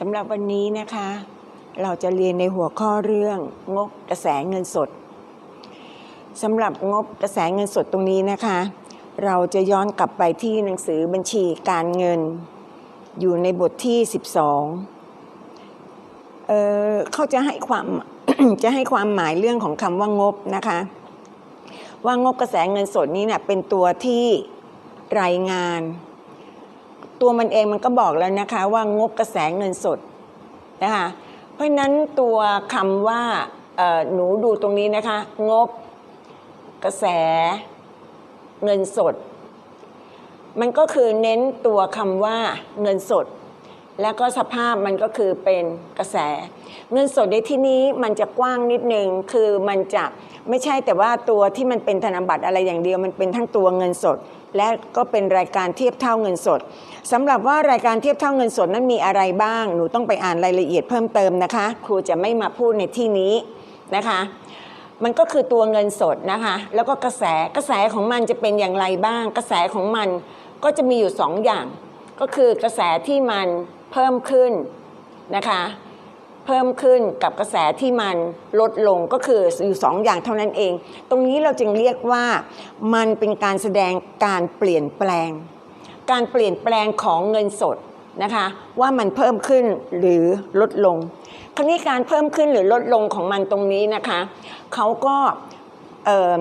สำหรับวันนี้นะคะ เราจะเรียนในหัวข้อเรื่องงบกระแสเงินสดสำหรับงบกระแสเงินสดตรงนี้นะคะ เราจะย้อนกลับไปที่หนังสือบัญชีการเงิน อยู่ในบทที่ 12เออเขาจะให้ความจะให้ความหมายเรื่องของคำว่างบนะคะ ว่างบกระแสเงินสดนี้เนี่ยเป็นตัวที่รายงาน ตัวมันเองมันก็บอกแล้วนะคะว่างบกระแสเงินสดนะคะเพราะนั้นตัวคำว่าหนูดูตรงนี้นะคะ งบกระแสเงินสด มันก็คือเน้นตัวคำว่าเงินสด แล้วก็สภาพมันก็คือเป็นกระแส เงินสดในที่นี้มันจะกว้างนิดนึงคือมันจะไม่ใช่แต่ว่าตัวที่มันเป็นธนบัตรอะไรอย่างเดียวมันเป็นทั้งตัวเงินสด และก็เป็นรายการเทียบเท่าเงินสดสำหรับว่ารายการเทียบเท่าเงินสดนั้นมีอะไรบ้าง หนูต้องไปอ่านรายละเอียดเพิ่มเติมนะคะ ครูจะไม่มาพูดในที่นี้นะคะมันก็คือตัวเงินสดนะคะ แล้วก็กระแสกระแสของมันจะเป็นอย่างไรบ้าง กระแสของมันก็จะมีอยู่สองอย่าง ก็คือกระแสที่มันเพิ่มขึ้นนะคะ เพิ่มขึ้นกับกระแสที่มันลดลงก็คืออยู่สองอย่างเท่านั้นเอง ตรงนี้เราจึงเรียกว่ามันเป็นการแสดงการเปลี่ยนแปลง การเปลี่ยนแปลงของเงินสดนะคะว่ามันเพิ่มขึ้นหรือลดลง คราวนี้การเพิ่มขึ้นหรือลดลงของมันตรงนี้นะคะเขาก็ออ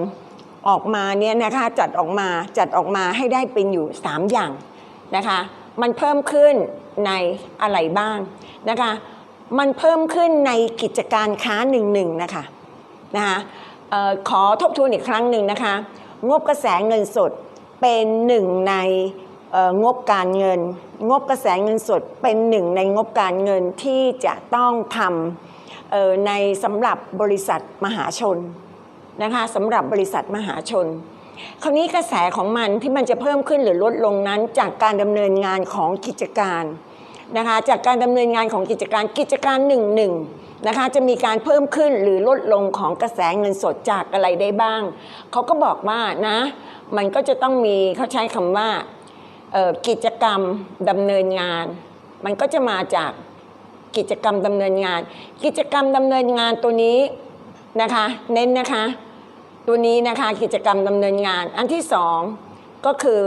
ออกมาเนี่ยนะคะจัดออกมาจัดออกมาให้ได้เป็นอยู่ 3 อย่างนะคะมันเพิ่มขึ้นในอะไรบ้างนะคะ มันเพิ่มขึ้นในกิจการค้าหนึ่งหนึ่งนะคะนะคะออขอทบทวนอีกครั้งหนึ่งนะคะ งบกระแสเงินสดเป็นหนึ่งในงบการเงิน งบกระแสเงินสดเป็นหนึ่งในงบการเงินที่จะต้องทำในสำหรับบริษัทมหาชนนะคะสำหรับบริษัทมหาชน คราวนี้กระแสของมันที่มันจะเพิ่มขึ้นหรือลดลงนั้นจากการดำเนินงานของกิจการ นะคะจากการดำเนินงานของกิจการกิจการหนึ่งหนึ่งนะคะจะมีการเพิ่มขึ้นหรือลดลงของกระแสเงินสดจากอะไรได้บ้าง เขาก็บอกว่านะมันก็จะต้องมีเขาใช้คำว่ากิจกรรมดำเนินงาน มันก็จะมาจากกิจกรรมดำเนินงาน กิจกรรมดำเนินงานตัวนี้นะคะเน้นนะคะ ตัวนี้นะคะกิจกรรมดำเนินงาน อันที่สองก็คือ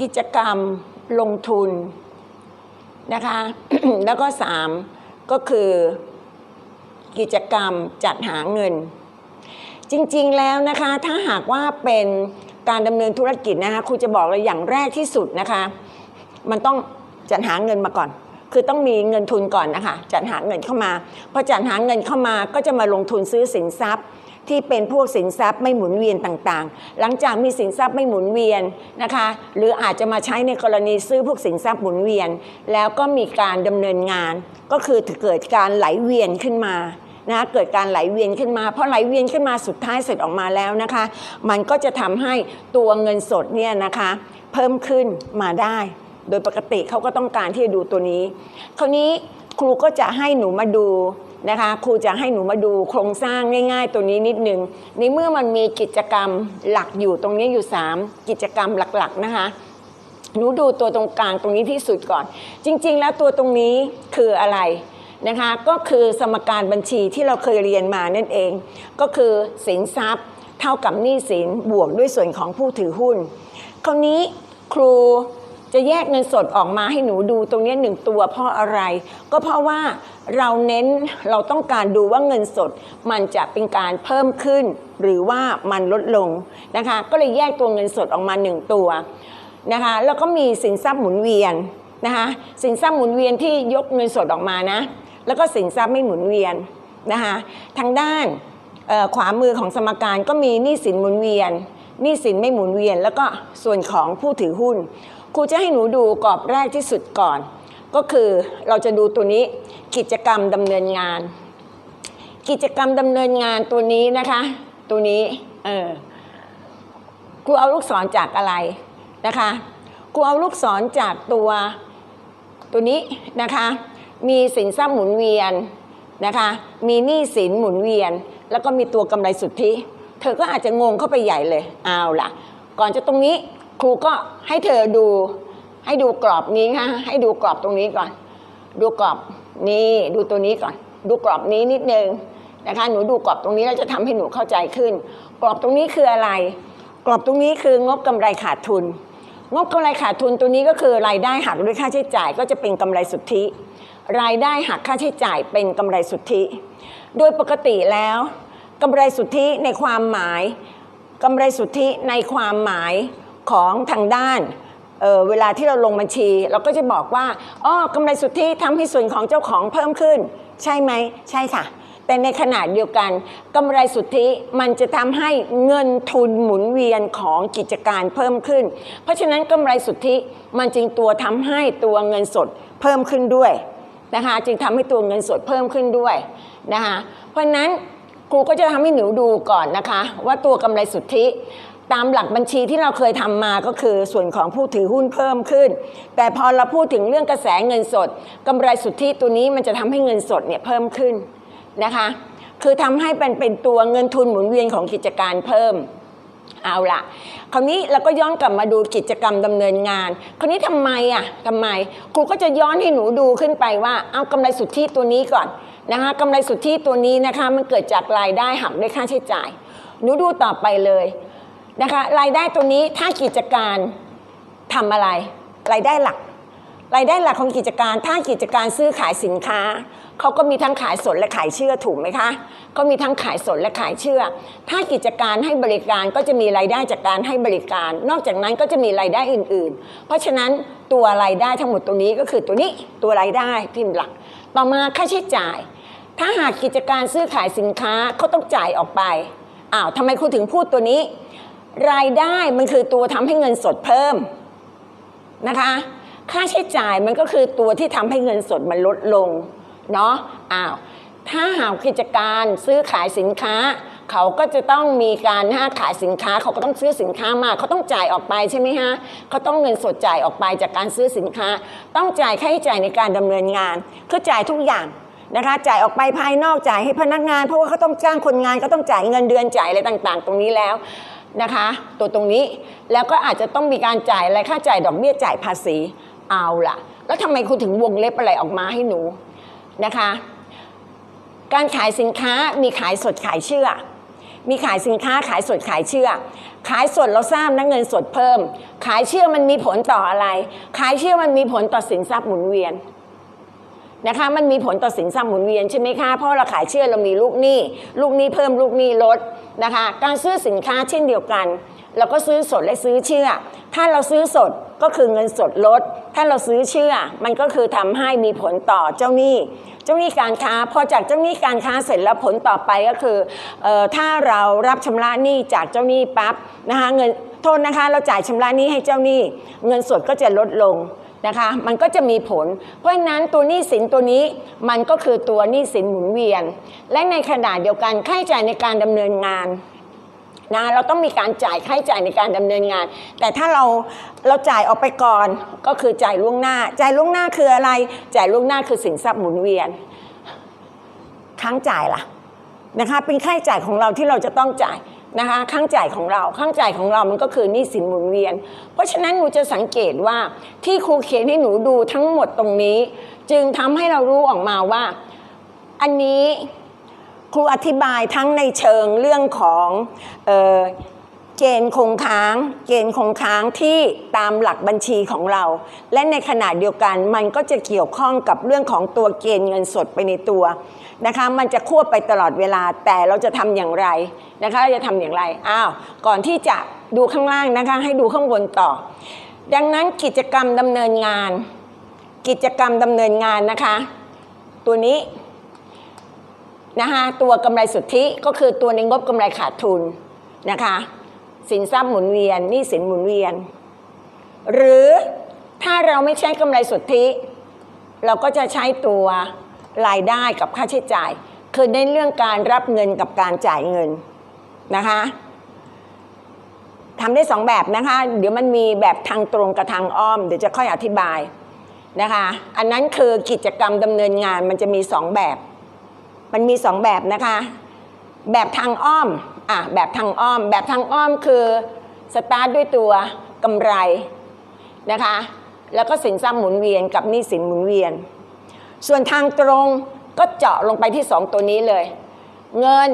กิจกรรมลงทุน นะคะ แล้วก็สามก็คือกิจกรรมจัดหาเงิน จริงๆแล้วนะคะถ้าหากว่าเป็นการดำเนินธุรกิจนะคะครูจะบอกเลยอย่างแรกที่สุดนะคะ มันต้องจัดหาเงินมาก่อน คือต้องมีเงินทุนก่อนนะคะจัดหาเงินเข้ามาพอจัดหาเงินเข้ามาก็จะมาลงทุนซื้อสินทรัพย์ ที่เป็นพวกสินทรัพย์ไม่หมุนเวียนต่างๆ หลังจากมีสินทรัพย์ไม่หมุนเวียนนะคะ หรืออาจจะมาใช้ในกรณีซื้อพวกสินทรัพย์หมุนเวียน แล้วก็มีการดำเนินงาน ก็คือเกิดการไหลเวียนขึ้นมานะเกิดการไหลเวียนขึ้นมาเพอไหลเวียนขึ้นมาสุดท้ายเสร็จออกมาแล้วนะคะ มันก็จะทำให้ตัวเงินสดเนี่ยนะคะ เพิ่มขึ้นมาได้ โดยปกติเขาก็ต้องการที่จะดูตัวนี้ คราวนี้ครูก็จะให้หนูมาดู นะคะครูจะให้หนูมาดูโครงสร้างง่าย ๆ ตัวนี้นิดนึงในเมื่อมันมีกิจกรรมหลักอยู่ตรงนี้อยู่ 3 กิจกรรมหลักๆนะคะหนูดูตัวตรงกลางตรงนี้ที่สุดก่อน จริง ๆ แล้วตัวตรงนี้คืออะไรนะคะก็คือสมการบัญชีที่เราเคยเรียนมานั่นเอง ก็คือสินทรัพย์ เท่ากับหนี้สินบวกด้วยส่วนของผู้ถือหุ้น คราวนี้ครู จะแยกเงินสดออกมาให้หนูดูตรงนี้หนึ่งตัวเพราะอะไร ก็เพราะว่าเราเน้นเราต้องการดูว่าเงินสด มันจะเป็นการเพิ่มขึ้น หรือว่ามันลดลงนะคะ ก็เลยแยกตัวเงินสดออกมาหนึ่งตัวนะคะ แล้วก็มีสินทรัพย์หมุนเวียนนะคะสินทรัพย์หมุนเวียนที่ยกเงินสดออกมานะ แล้วก็สินทรัพย์ไม่หมุนเวียนนะคะทางด้านขวามือของสมการก็มีหนี้สินหมุนเวียนหนี้สินไม่หมุนเวียน แล้วก็ส่วนของผู้ถือหุ้น ครูจะให้หนูดูกรอบแรกที่สุดก่อน ก็คือเราจะดูตัวนี้กิจกรรมดำเนินงาน กิจกรรมดำเนินงานตัวนี้นะคะ ตัวนี้เออครูเอาลูกศรจากอะไรนะคะครูเอาลูกศรจากตัวตัวนี้นะคะ มีสินทรัพย์หมุนเวียนนะคะ มีหนี้สินหมุนเวียน แล้วก็มีตัวกำไรสุทธิ เธอก็อาจจะงงเข้าไปใหญ่เลยเอาล่ะ ก่อนจะตรงนี้ ครูก็ให้เธอดู ให้ดูกรอบนี้ค่ะ ให้ดูกรอบตรงนี้ก่อน ดูกรอบนี่ดูตัวนี้ก่อน ดูกรอบนี้นิดนึงนะคะหนูดูกรอบตรงนี้แล้วจะทำให้หนูเข้าใจขึ้น กรอบตรงนี้คืออะไร กรอบตรงนี้คืองบกำไรขาดทุน งบกำไรขาดทุนตัวนี้ก็คือรายได้หักด้วยค่าใช้จ่ายก็จะเป็นกำไรสุทธิ รายได้หักค่าใช้จ่ายเป็นกำไรสุทธิ โดยปกติแล้วกำไรสุทธิในความหมายกำไรสุทธิในความหมาย ของทางด้านเเวลาที่เราลงบัญชี เราก็จะบอกว่าอ๋อกำไรสุทธิทำให้ส่วนของเจ้าของเพิ่มขึ้น ใช่ไหมใช่ค่ะ แต่ในขณะเดียวกันกำไรสุทธิมันจะทำให้เงินทุนหมุนเวียนของกิจการเพิ่มขึ้น เพราะฉะนั้นกำไรสุทธิมันจึงตัวทำให้ตัวเงินสดเพิ่มขึ้นด้วยนะคะจึงทำให้ตัวเงินสดเพิ่มขึ้นด้วยนะคะเพราะฉะนั้นครูก็จะทำให้หนูดูก่อนนะคะ ว่าตัวกำไรสุทธิ ตามหลักบัญชีที่เราเคยทำมาก็คือส่วนของผู้ถือหุ้นเพิ่มขึ้น แต่พอเราพูดถึงเรื่องกระแสเงินสดกำไรสุทธิตัวนี้มันจะทำให้เงินสดเนี่ยเพิ่มขึ้นนะคะ คือทำให้เป็นเป็นตัวเงินทุนหมุนเวียนของกิจการเพิ่มเอาละคราวนี้เราก็ย้อนกลับมาดูกิจกรรมดำเนินงาน คราวนี้ทำไมอะทำไมครูก็จะย้อนให้หนูดูขึ้นไปว่า เอากำไรสุทธิตัวนี้ก่อนนะคะกำไรสุทธิตัวนี้นะคะมันเกิดจากรายได้หักด้วยค่าใช้จ่าย หนูดูต่อไปเลย นะคะรายได้ตัวนี้ถ้ากิจการทำอะไร รายได้หลัก รายได้หลักของกิจการ ถ้ากิจการซื้อขายสินค้าเขาก็มีทั้งขายสดและขายเชื่อถูกไหมคะก็มีทั้งขายสดและขายเชื่อ ถ้ากิจการให้บริการก็จะมีรายได้จากการให้บริการ นอกจากนั้นก็จะมีรายได้อื่น ๆ เพราะฉะนั้นตัวรายได้ทั้งหมดตัวนี้ก็คือตัวนี้ตัวรายได้ที่หลัก ต่อมาค่าใช้จ่าย ถ้าหากกิจการซื้อขายสินค้าเขาต้องจ่ายออกไปอ้าวทำไมครูถึงพูดตัวนี้ รายได้มันคือตัวทำให้เงินสดเพิ่มนะคะ ค่าใช้จ่ายมันก็คือตัวที่ทำให้เงินสดมันลดลงเนาะอ้าวถ้าหากกิจการซื้อขายสินค้า เขาก็จะต้องมีการถ้าขายสินค้า เขาก็ต้องซื้อสินค้ามาเขาต้องจ่ายออกไปใช่ไหมฮะเขาต้องเงินสดจ่ายออกไปจากการซื้อสินค้า ต้องจ่ายค่าใช้จ่ายในการดำเนินงาน คือจ่ายทุกอย่างนะคะ จ่ายออกไปภายนอกจ่ายให้พนักงาน เพราะว่าเขาต้องจ้างคนงานก็ต้องจ่ายเงินเดือนจ่ายอะไรต่าง ๆ ตรงนี้แล้ว นะคะ ตัวตรงนี้แล้วก็อาจจะต้องมีการจ่ายอะไรค่าจ่ายดอกเบี้ยจ่ายภาษีเอาล่ะ แล้วทำไมคุณถึงวงเล็บอะไรออกมาให้หนูนะคะ การขายสินค้ามีขายสดขายเชื่อ มีขายสินค้าขายสดขายเชื่อ ขายสดเราทราบนะเงินสดเพิ่ม ขายเชื่อมันมีผลต่ออะไร ขายเชื่อมันมีผลต่อสินทรัพย์หมุนเวียน นะคะ มันมีผลต่อสินทรัพย์หมุนเวียนใช่ไหมคะเพราะเราขายเชื่อเรามีลูกหนี้ลูกหนี้เพิ่มลูกหนี้ลดนะคะ การซื้อสินค้าเช่นเดียวกัน เราก็ซื้อสดและซื้อเชื่อ ถ้าเราซื้อสดก็คือเงินสดลด ถ้าเราซื้อเชื่อ มันก็คือทำให้มีผลต่อเจ้าหนี้ เจ้าหนี้การค้า พอจากเจ้าหนี้การค้าเสร็จแล้วผลต่อไปก็คือออถ้าเรารับชำระหนี้จากเจ้าหนี้ปั๊บนะคะเงินโทษนะคะ เราจ่ายชำระหนี้ให้เจ้าหนี้ เงินสดก็จะลดลง นะคะ มันก็จะมีผล เพราะฉะนั้นตัวหนี้สินตัวนี้มันก็คือตัวหนี้สินหมุนเวียน และในขณะเดียวกันค่าใช้จ่ายในการดำเนินงานนะเราต้องมีการจ่ายค่าใช้จ่ายในการดำเนินงาน แต่ถ้าเราเราจ่ายออกไปก่อนก็คือจ่ายล่วงหน้า จ่ายล่วงหน้าคืออะไร จ่ายล่วงหน้าคือสินทรัพย์หมุนเวียนค้างจ่ายล่ะนะคะเป็นค่าใช้จ่ายของเราที่เราจะต้องจ่าย นะคะข้างจ่ายของเราข้างจ่ายของเรามันก็คือหนี้สินหมุนเวียน เพราะฉะนั้นหนูจะสังเกตว่าที่ครูเขียนให้หนูดูทั้งหมดตรงนี้ จึงทำให้เรารู้ออกมาว่า อันนี้ครูอธิบายทั้งในเชิงเรื่องของ เกณฑ์คงค้าง เกณฑ์คงค้างที่ตามหลักบัญชีของเรา และในขณะเดียวกันมันก็จะเกี่ยวข้องกับเรื่องของตัวเกณฑ์เงินสดไปในตัวนะคะ มันจะควบไปตลอดเวลาแต่เราจะทำอย่างไรนะคะจะทำอย่างไรอ้าวก่อนที่จะดูข้างล่างนะคะ ให้ดูข้างบนต่อ ดังนั้นกิจกรรมดำเนินงาน กิจกรรมดำเนินงานนะคะ ตัวนี้นะคะตัวกำไรสุทธิก็คือตัวในงบกำไรขาดทุนนะคะ สินทรัพย์หมุนเวียนหนี้สินหมุนเวียน หรือถ้าเราไม่ใช้กำไรสุทธิ เราก็จะใช้ตัวรายได้กับค่าใช้จ่าย คือในเรื่องการรับเงินกับการจ่ายเงินนะคะทำได้สองแบบนะคะ เดี๋ยวมันมีแบบทางตรงกับทางอ้อม เดี๋ยวจะค่อยอธิบายนะคะ อันนั้นคือกิจกรรมดำเนินงานมันจะมีสองแบบ มันมีสองแบบนะคะ แบบทางอ้อม อะแบบทางอ้อมแบบทางอ้อมคือสตาร์ทด้วยตัวกำไรนะคะ แล้วก็สินทรัพย์หมุนเวียนกับหนี้สินหมุนเวียน ส่วนทางตรงก็เจาะลงไปที่สองตัวนี้เลย เงิน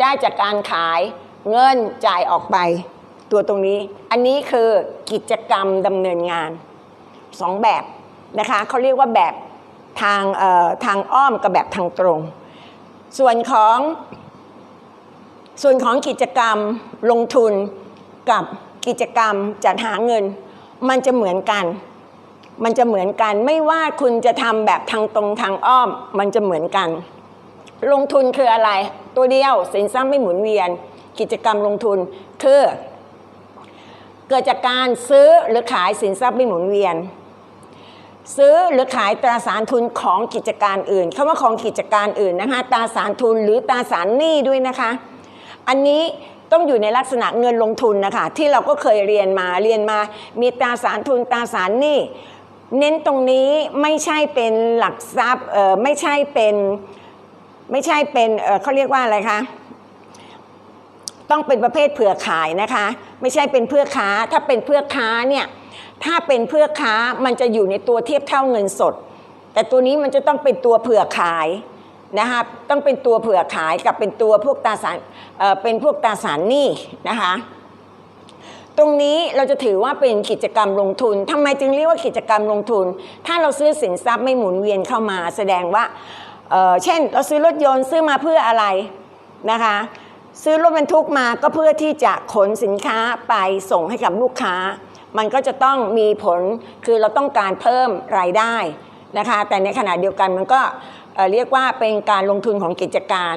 ได้จากการขายเงินจ่ายออกไป ตัวตรงนี้ อันนี้คือกิจกรรมดำเนินงานสองแบบนะคะเขาเรียกว่าแบบทางเอ่อทางอ้อมกับแบบทางตรง ส่วนของ ส่วนของกิจกรรมลงทุนกับกิจกรรมจัดหาเงิน มันจะเหมือนกัน มันจะเหมือนกันไม่ว่าคุณจะทำแบบทางตรงทางอ้อม มันจะเหมือนกัน ลงทุนคืออะไร ตัวเดียวสินทรัพย์ไม่หมุนเวียน กิจกรรมลงทุนคือเกิดจากการซื้อหรือขายสินทรัพย์ไม่หมุนเวียน ซื้อหรือขายตราสารทุนของกิจการอื่นคำว่าของกิจการอื่นนะคะตราสารทุนหรือตราสารหนี้ด้วยนะคะ อันนี้ต้องอยู่ในลักษณะเงินลงทุนนะคะที่เราก็เคยเรียนมาเรียนมา มีตราสารทุนตราสารหนี้เน้นตรงนี้ไม่ใช่เป็นหลักทรัพย์เออไม่ใช่เป็นไม่ใช่เป็นเออเขาเรียกว่าอะไรคะต้องเป็นประเภทเผื่อขายนะคะ ไม่ใช่เป็นเพื่อค้า ถ้าเป็นเพื่อค้าเนี่ยถ้าเป็นเพื่อค้ามันจะอยู่ในตัวเทียบเท่าเงินสด แต่ตัวนี้มันจะต้องเป็นตัวเผื่อขาย นะคะต้องเป็นตัวเผื่อขายกับเป็นตัวพวกตาสารเเป็นพวกตาสารหนี้นะคะตรงนี้เราจะถือว่าเป็นกิจกรรมลงทุนทำไมจึงเรียกว่ากิจกรรมลงทุน ถ้าเราซื้อสินทรัพย์ไม่หมุนเวียนเข้ามา แสดงว่าเเช่น เราซื้อรถยนต์ซื้อมาเพื่ออะไรนะคะ ซื้อรถบรรทุกมาก็เพื่อที่จะขนสินค้าไปส่งให้กับลูกค้า มันก็จะต้องมีผลคือเราต้องการเพิ่มรายได้นะคะ แต่ในขณะเดียวกันมันก็ เรียกว่าเป็นการลงทุนของกิจการ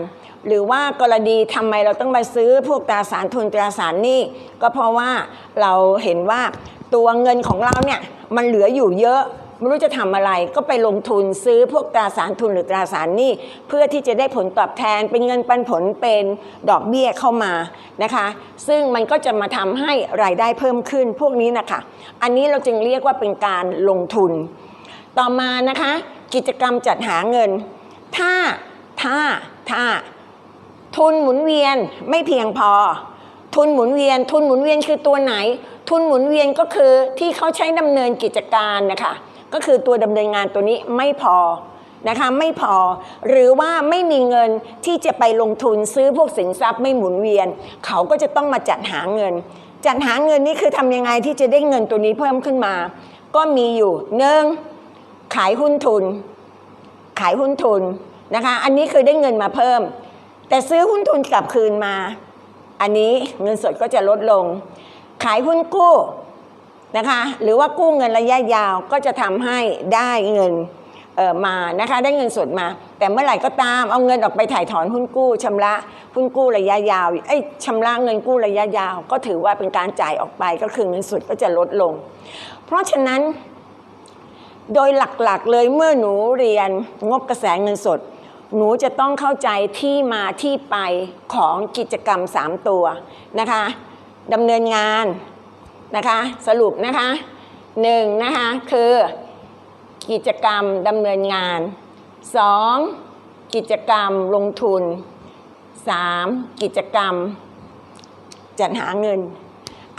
หรือว่ากรณีทำไมเราต้องมาซื้อพวกตราสารทุนตราสารหนี้ก็เพราะว่าเราเห็นว่าตัวเงินของเราเนี่ยมันเหลืออยู่เยอะไม่รู้จะทำอะไรก็ไปลงทุนซื้อพวกตราสารทุนหรือตราสารหนี้เพื่อที่จะได้ผลตอบแทนเป็นเงินปันผลเป็นดอกเบี้ยเข้ามานะคะ ซึ่งมันก็จะมาทำให้รายได้เพิ่มขึ้นพวกนี้นะคะ อันนี้เราจึงเรียกว่าเป็นการลงทุน ต่อมานะคะ กิจกรรมจัดหาเงิน ถ้าถ้าถ้าทุนหมุนเวียนไม่เพียงพอ ทุนหมุนเวียน ทุนหมุนเวียนคือตัวไหน ทุนหมุนเวียนก็คือที่เขาใช้ดำเนินกิจการนะคะก็คือตัวดำเนินงานตัวนี้ไม่พอนะคะไม่พอหรือว่าไม่มีเงินที่จะไปลงทุนซื้อพวกสินทรัพย์ไม่หมุนเวียน เขาก็จะต้องมาจัดหาเงิน จัดหาเงินนี่คือทำยังไงที่จะได้เงินตัวนี้เพิ่มขึ้นมา ก็มีอยู่หนึ่ง ขายหุ้นทุน ขายหุ้นทุนนะคะ อันนี้คือได้เงินมาเพิ่ม แต่ซื้อหุ้นทุนกลับคืนมา อันนี้เงินสดก็จะลดลง ขายหุ้นกู้นะคะ หรือว่ากู้เงินระยะยาวก็จะทำให้ได้เงินเอ่อมานะคะได้เงินสดมา แต่เมื่อไหร่ก็ตามเอาเงินออกไปถ่ายถอนหุ้นกู้ชำระหุ้นกู้ระยะยาวเอ้ยชำระเงินกู้ระยะยาว ก็ถือว่าเป็นการจ่ายออกไปก็คือเงินสดก็จะลดลง เพราะฉะนั้น โดยหลักๆเลยเมื่อหนูเรียนงบกระแสเงินสด หนูจะต้องเข้าใจที่มาที่ไปของกิจกรรม 3 ตัวนะคะดำเนินงานนะคะสรุปนะคะหนึ่งนะคะคือกิจกรรมดำเนินงาน 2. กิจกรรมลงทุน 3. กิจกรรม จัดหาเงิน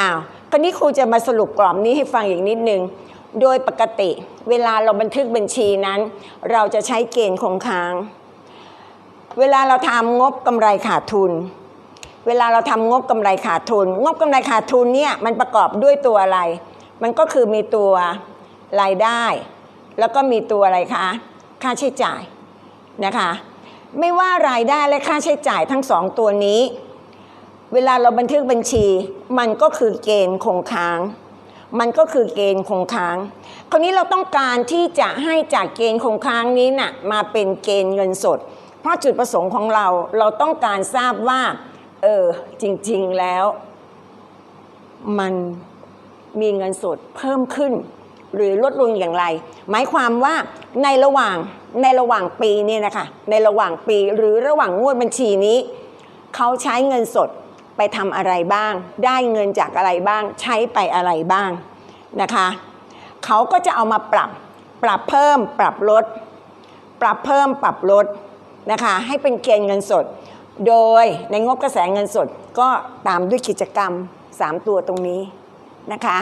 อ้าวคราวนี้ครูจะมาสรุปกรอบนี้ให้ฟังอีกนิดนึง โดยปกติเวลาเราบันทึกบัญชีนั้น เราจะใช้เกณฑ์คงค้าง เวลาเราทำงบกำไรขาดทุน เวลาเราทำงบกำไรขาดทุน งบกำไรขาดทุนเนี่ยมันประกอบด้วยตัวอะไร มันก็คือมีตัวรายได้ แล้วก็มีตัวอะไรคะ ค่าใช้จ่ายนะคะ ไม่ว่ารายได้และค่าใช้จ่ายทั้งสองตัวนี้ เวลาเราบันทึกบัญชี มันก็คือเกณฑ์คงค้าง มันก็คือเกณฑ์คงค้าง คราวนี้เราต้องการที่จะให้จากเกณฑ์คงค้างนี้น่ะมาเป็นเกณฑ์เงินสด เพราะจุดประสงค์ของเราเราต้องการทราบว่า เออจริง ๆแล้ว มันมีเงินสดเพิ่มขึ้น หรือลดลงอย่างไร หมายความว่าในระหว่างในระหว่างปีเนี่ยนะคะในระหว่างปีหรือระหว่างงวดบัญชีนี้ เขาใช้เงินสด ไปทำอะไรบ้าง ได้เงินจากอะไรบ้าง ใช้ไปอะไรบ้างนะคะเขาก็จะเอามาปรับปรับเพิ่มปรับลด ปรับเพิ่มปรับลดนะคะให้เป็นเกณฑ์เงินสด โดยในงบกระแสเงินสดก็ตามด้วยกิจกรรม 3 ตัวตรงนี้นะคะ